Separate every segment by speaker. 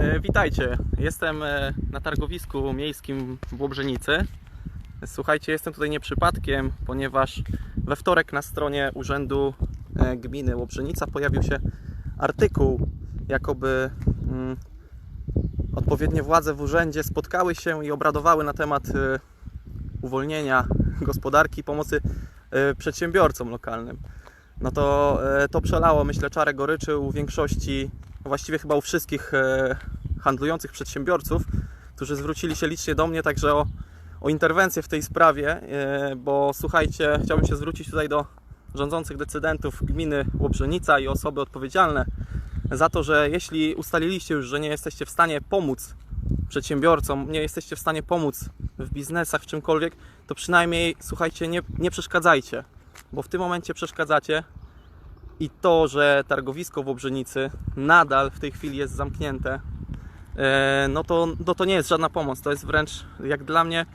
Speaker 1: E, Witajcie, jestem e, na targowisku miejskim w Łobrzenicy. Słuchajcie, jestem tutaj nie przypadkiem, ponieważ we wtorek na stronie Urzędu e, Gminy Łobrzenica pojawił się artykuł, jakoby mm, odpowiednie władze w urzędzie spotkały się i obradowały na temat uwolnienia gospodarki i pomocy przedsiębiorcom lokalnym. No to to przelało, myślę, czarę goryczy u większości, właściwie chyba u wszystkich handlujących przedsiębiorców, którzy zwrócili się licznie do mnie także o, o interwencję w tej sprawie, e, bo słuchajcie, chciałbym się zwrócić tutaj do rządzących decydentów gminy Łobrzenica i osoby odpowiedzialne za to, że jeśli ustaliliście już, że nie jesteście w stanie pomóc przedsiębiorcom, nie jesteście w stanie pomóc w biznesach, w czymkolwiek, to przynajmniej słuchajcie, nie, nie przeszkadzajcie, bo w tym momencie przeszkadzacie i to, że targowisko w Obrzenicy nadal w tej chwili jest zamknięte, no to, no to nie jest żadna pomoc. To jest wręcz jak dla mnie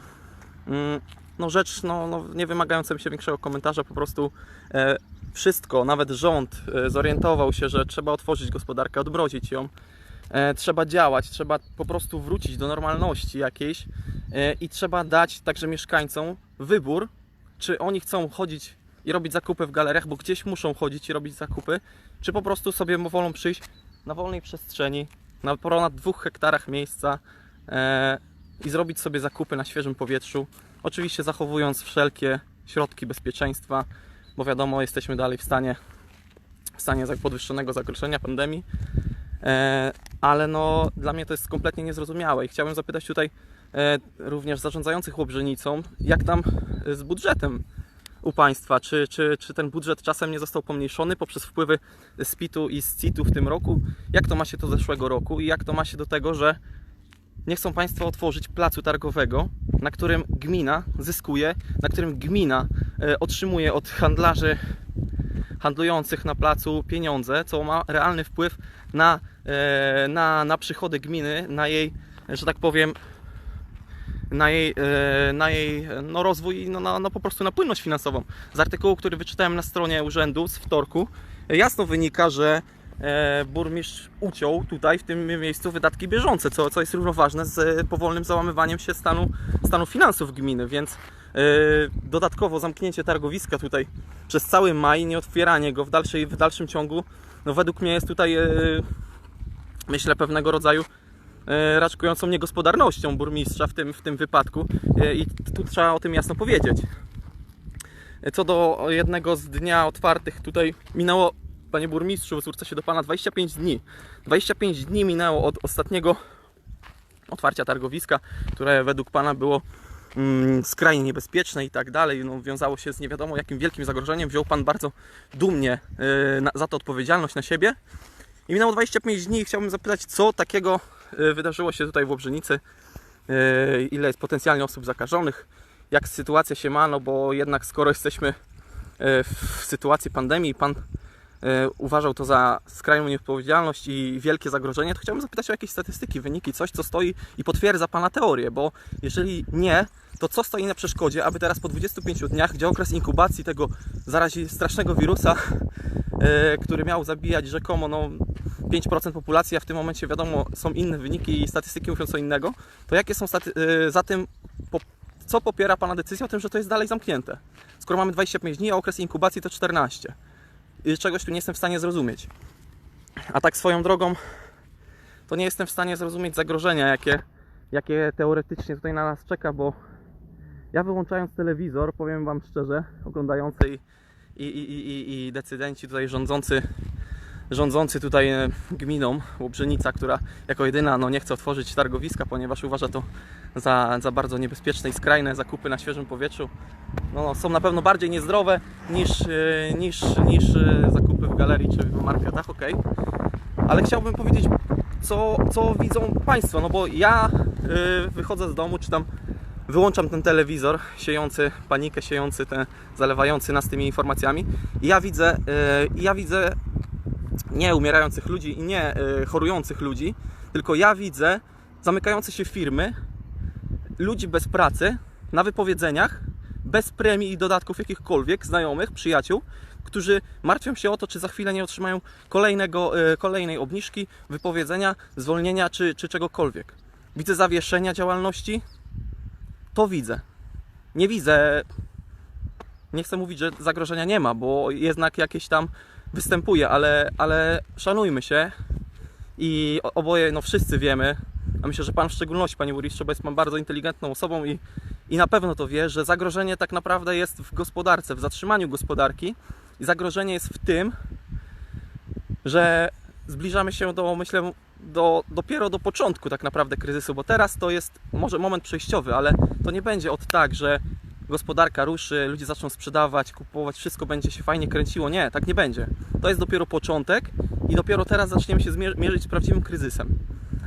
Speaker 1: mm, no rzecz no, no, nie wymagająca mi się większego komentarza. Po prostu e, wszystko, nawet rząd e, zorientował się, że trzeba otworzyć gospodarkę, odmrozić ją. E, trzeba działać, trzeba po prostu wrócić do normalności jakiejś e, i trzeba dać także mieszkańcom wybór, czy oni chcą chodzić i robić zakupy w galeriach, bo gdzieś muszą chodzić i robić zakupy, czy po prostu sobie wolą przyjść na wolnej przestrzeni, na ponad dwóch hektarach miejsca e, i zrobić sobie zakupy na świeżym powietrzu. Oczywiście zachowując wszelkie środki bezpieczeństwa, bo wiadomo, jesteśmy dalej w stanie, w stanie podwyższonego zagrożenia pandemii. E, ale no, dla mnie to jest kompletnie niezrozumiałe i chciałbym zapytać tutaj e, również zarządzających Łobrzenicą, jak tam z budżetem u Państwa? Czy, czy, czy ten budżet czasem nie został pomniejszony poprzez wpływy z PIT-u i z CIT-u w tym roku? Jak to ma się do zeszłego roku i jak to ma się do tego, że nie chcą Państwo otworzyć placu targowego, na którym gmina zyskuje, na którym gmina e, otrzymuje od handlarzy handlujących na placu pieniądze, co ma realny wpływ na, e, na, na przychody gminy, na jej, że tak powiem, na jej, e, na jej no, rozwój, no, na, no, po prostu na płynność finansową. Z artykułu, który wyczytałem na stronie urzędu z wtorku, jasno wynika, że e, burmistrz uciął tutaj w tym miejscu wydatki bieżące, co, co jest równoważne z powolnym załamywaniem się stanu, stanu finansów gminy, więc e, dodatkowo zamknięcie targowiska tutaj przez cały maj, nie otwieranie go w, dalszej, w dalszym ciągu, no według mnie jest tutaj myślę pewnego rodzaju raczkującą niegospodarnością burmistrza w tym, w tym wypadku E, i tu trzeba o tym jasno powiedzieć. E, Co do jednego z dnia otwartych, tutaj minęło, panie burmistrzu, zwrócę się do pana, 25 dni. 25 dni minęło od ostatniego otwarcia targowiska, które według pana było mm, skrajnie niebezpieczne i tak dalej, no, wiązało się z nie wiadomo jakim wielkim zagrożeniem. Wziął pan bardzo dumnie e, na, za to odpowiedzialność na siebie. I minęło 25 dni i chciałbym zapytać, co takiego e, wydarzyło się tutaj w Łobrzenicy, e, ile jest potencjalnie osób zakażonych, jak sytuacja się ma, no bo jednak skoro jesteśmy e, w sytuacji pandemii, pan e, uważał to za skrajną nieodpowiedzialność i wielkie zagrożenie, to chciałbym zapytać o jakieś statystyki, wyniki, coś co stoi i potwierdza Pana teorię, bo jeżeli nie, to co stoi na przeszkodzie, aby teraz po 25 dniach, gdzie okres inkubacji tego zarazi strasznego wirusa, e, który miał zabijać rzekomo no, 5% populacji, a w tym momencie wiadomo są inne wyniki i statystyki mówią co innego, to jakie są staty- e, za tym, po, co popiera Pana decyzję o tym, że to jest dalej zamknięte? Skoro mamy 25 dni, a okres inkubacji to 14. I czegoś tu nie jestem w stanie zrozumieć. A tak swoją drogą, to nie jestem w stanie zrozumieć zagrożenia, jakie, jakie teoretycznie tutaj na nas czeka, bo ja wyłączając telewizor, powiem Wam szczerze, oglądający i, i, i, i, i decydenci tutaj rządzący, rządzący tutaj e, gminą Łobrzenica, która jako jedyna no, nie chce otworzyć targowiska, ponieważ uważa to za, za bardzo niebezpieczne i skrajne zakupy na świeżym powietrzu. No, no, są na pewno bardziej niezdrowe niż, e, niż, niż e, zakupy w galerii czy w marketach, ok. Ale chciałbym powiedzieć, co, co widzą Państwo, no bo ja y, wychodzę z domu, czy tam wyłączam ten telewizor siejący panikę, siejący ten, zalewający nas tymi informacjami i ja widzę, y, ja widzę nie umierających ludzi i nie y, chorujących ludzi, tylko ja widzę zamykające się firmy, ludzi bez pracy, na wypowiedzeniach, bez premii i dodatków jakichkolwiek, znajomych, przyjaciół, którzy martwią się o to, czy za chwilę nie otrzymają kolejnego, e, kolejnej obniżki, wypowiedzenia, zwolnienia czy, czy czegokolwiek. Widzę zawieszenia działalności? To widzę. Nie widzę. Nie chcę mówić, że zagrożenia nie ma, bo jednak jakieś tam występuje, ale, ale szanujmy się i oboje, no wszyscy wiemy, a myślę, że Pan w szczególności, Panie Burmistrzu, bo jest Pan bardzo inteligentną osobą i, i na pewno to wie, że zagrożenie tak naprawdę jest w gospodarce, w zatrzymaniu gospodarki i zagrożenie jest w tym, że zbliżamy się do, myślę, do, dopiero do początku tak naprawdę kryzysu, bo teraz to jest może moment przejściowy, ale to nie będzie od tak, że gospodarka ruszy, ludzie zaczną sprzedawać, kupować, wszystko będzie się fajnie kręciło. Nie, tak nie będzie. To jest dopiero początek i dopiero teraz zaczniemy się mierzyć z prawdziwym kryzysem.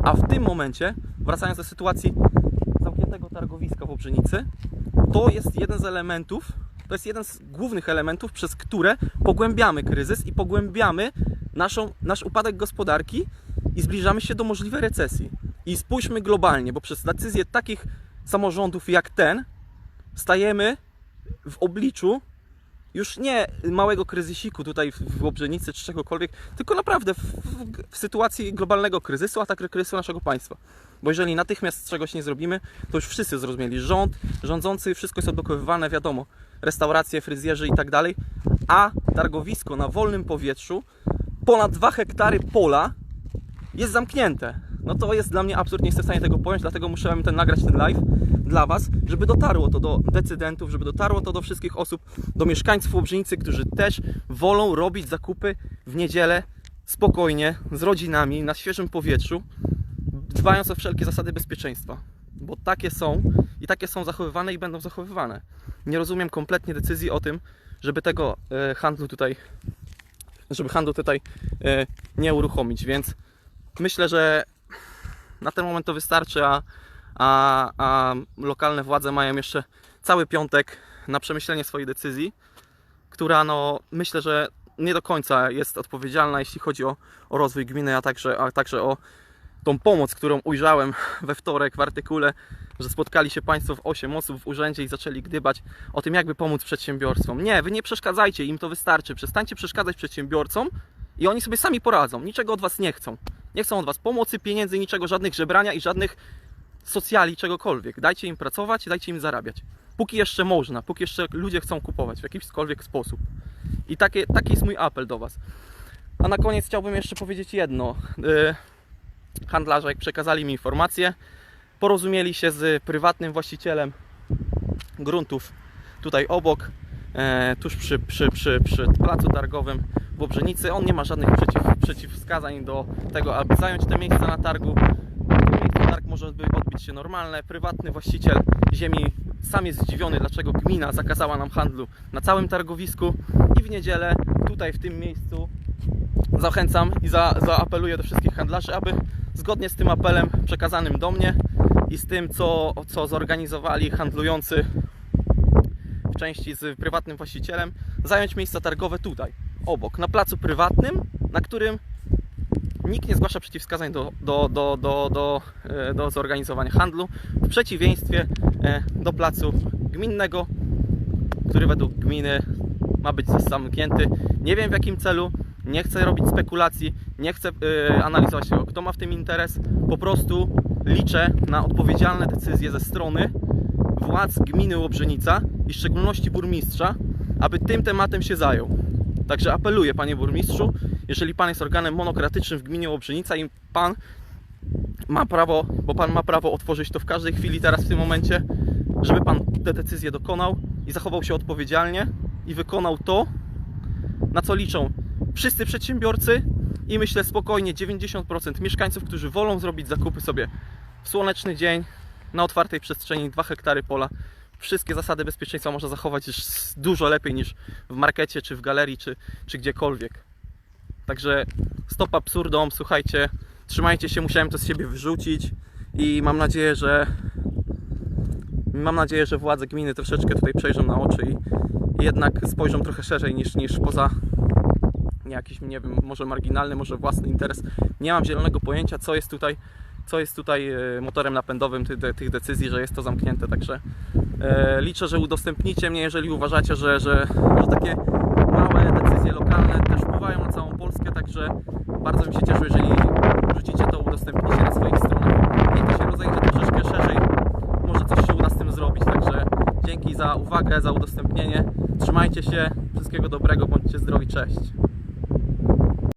Speaker 1: A w tym momencie, wracając do sytuacji zamkniętego targowiska w Obrzenicy, to jest jeden z elementów, to jest jeden z głównych elementów, przez które pogłębiamy kryzys i pogłębiamy naszą, nasz upadek gospodarki i zbliżamy się do możliwej recesji. I spójrzmy globalnie, bo przez decyzje takich samorządów jak ten stajemy w obliczu już nie małego kryzysiku tutaj w- w Obrzenicy czy czegokolwiek, tylko naprawdę w, w, w sytuacji globalnego kryzysu, a także kryzysu naszego państwa. Bo jeżeli natychmiast czegoś nie zrobimy, to już wszyscy zrozumieli. Rząd, rządzący, wszystko jest odblokowywane, wiadomo, restauracje, fryzjerzy i tak dalej, a targowisko na wolnym powietrzu, ponad 2 hektary pola jest zamknięte. No to jest dla mnie absurd, nie jestem w stanie tego pojąć, dlatego musiałem ten nagrać ten live dla Was, żeby dotarło to do decydentów, żeby dotarło to do wszystkich osób, do mieszkańców Łobrzynicy, którzy też wolą robić zakupy w niedzielę spokojnie, z rodzinami, na świeżym powietrzu, dbając o wszelkie zasady bezpieczeństwa. Bo takie są i takie są zachowywane i będą zachowywane. Nie rozumiem kompletnie decyzji o tym, żeby tego e, handlu tutaj, żeby handlu tutaj e, nie uruchomić, więc myślę, że na ten moment to wystarczy, a, a, a lokalne władze mają jeszcze cały piątek na przemyślenie swojej decyzji, która no myślę, że nie do końca jest odpowiedzialna, jeśli chodzi o, o rozwój gminy, a także, a także o tą pomoc, którą ujrzałem we wtorek w artykule, że spotkali się Państwo w 8 osób w urzędzie i zaczęli gdybać o tym, jakby pomóc przedsiębiorstwom. Nie, Wy nie przeszkadzajcie, im to wystarczy. Przestańcie przeszkadzać przedsiębiorcom i oni sobie sami poradzą. Niczego od Was nie chcą. Nie chcą od Was pomocy, pieniędzy, niczego, żadnych żebrania i żadnych socjali, czegokolwiek. Dajcie im pracować, dajcie im zarabiać. Póki jeszcze można, póki jeszcze ludzie chcą kupować w jakikolwiek sposób. I takie, taki jest mój apel do Was. A na koniec chciałbym jeszcze powiedzieć jedno. Yy, handlarze, jak przekazali mi informację, porozumieli się z prywatnym właścicielem gruntów tutaj obok, e, tuż przy, przy, przy, przy placu targowym w Obrzenicy. On nie ma żadnych przeciw, przeciwwskazań do tego, aby zająć te miejsca na targu. Miejscu targ może by odbyć się normalne. Prywatny właściciel ziemi sam jest zdziwiony, dlaczego gmina zakazała nam handlu na całym targowisku i w niedzielę tutaj w tym miejscu zachęcam i za, zaapeluję do wszystkich handlarzy, aby zgodnie z tym apelem przekazanym do mnie i z tym, co, co zorganizowali handlujący w części z prywatnym właścicielem, zająć miejsca targowe tutaj, obok, na placu prywatnym, na którym nikt nie zgłasza przeciwwskazań do, do, do, do, do, e, do zorganizowania handlu, w przeciwieństwie e, do placu gminnego, który według gminy ma być zamknięty. Nie wiem w jakim celu, nie chcę robić spekulacji, nie chcę e, analizować tego, kto ma w tym interes. Po prostu liczę na odpowiedzialne decyzje ze strony władz gminy Łobrzenica i w szczególności burmistrza, aby tym tematem się zajął. Także apeluję, panie burmistrzu, jeżeli pan jest organem monokratycznym w gminie Łobrzenica i pan ma prawo, bo pan ma prawo otworzyć to w każdej chwili teraz w tym momencie, żeby pan te decyzje dokonał i zachował się odpowiedzialnie i wykonał to, na co liczą wszyscy przedsiębiorcy i myślę spokojnie 90% mieszkańców, którzy wolą zrobić zakupy sobie w słoneczny dzień, na otwartej przestrzeni, 2 hektary pola. Wszystkie zasady bezpieczeństwa można zachować już dużo lepiej niż w markecie, czy w galerii, czy, czy gdziekolwiek. Także stop absurdom, słuchajcie, trzymajcie się, musiałem to z siebie wyrzucić i mam nadzieję, że mam nadzieję, że władze gminy troszeczkę tutaj przejrzą na oczy i, jednak spojrzą trochę szerzej niż, niż poza jakiś, nie wiem, może marginalny, może własny interes. Nie mam zielonego pojęcia, co jest tutaj, co jest tutaj e, motorem napędowym tych, de- tych decyzji, że jest to zamknięte. Także e, liczę, że udostępnicie mnie, jeżeli uważacie, że, że, że takie małe decyzje lokalne też wpływają na całą Polskę, także bardzo bym się cieszył, jeżeli wrzucicie to, udostępnicie na swoich stronach. Niech to się rozejdzie troszeczkę szerzej, może coś się uda z tym zrobić, także dzięki za uwagę, za udostępnienie. Trzymajcie się, wszystkiego dobrego, bądźcie zdrowi, cześć.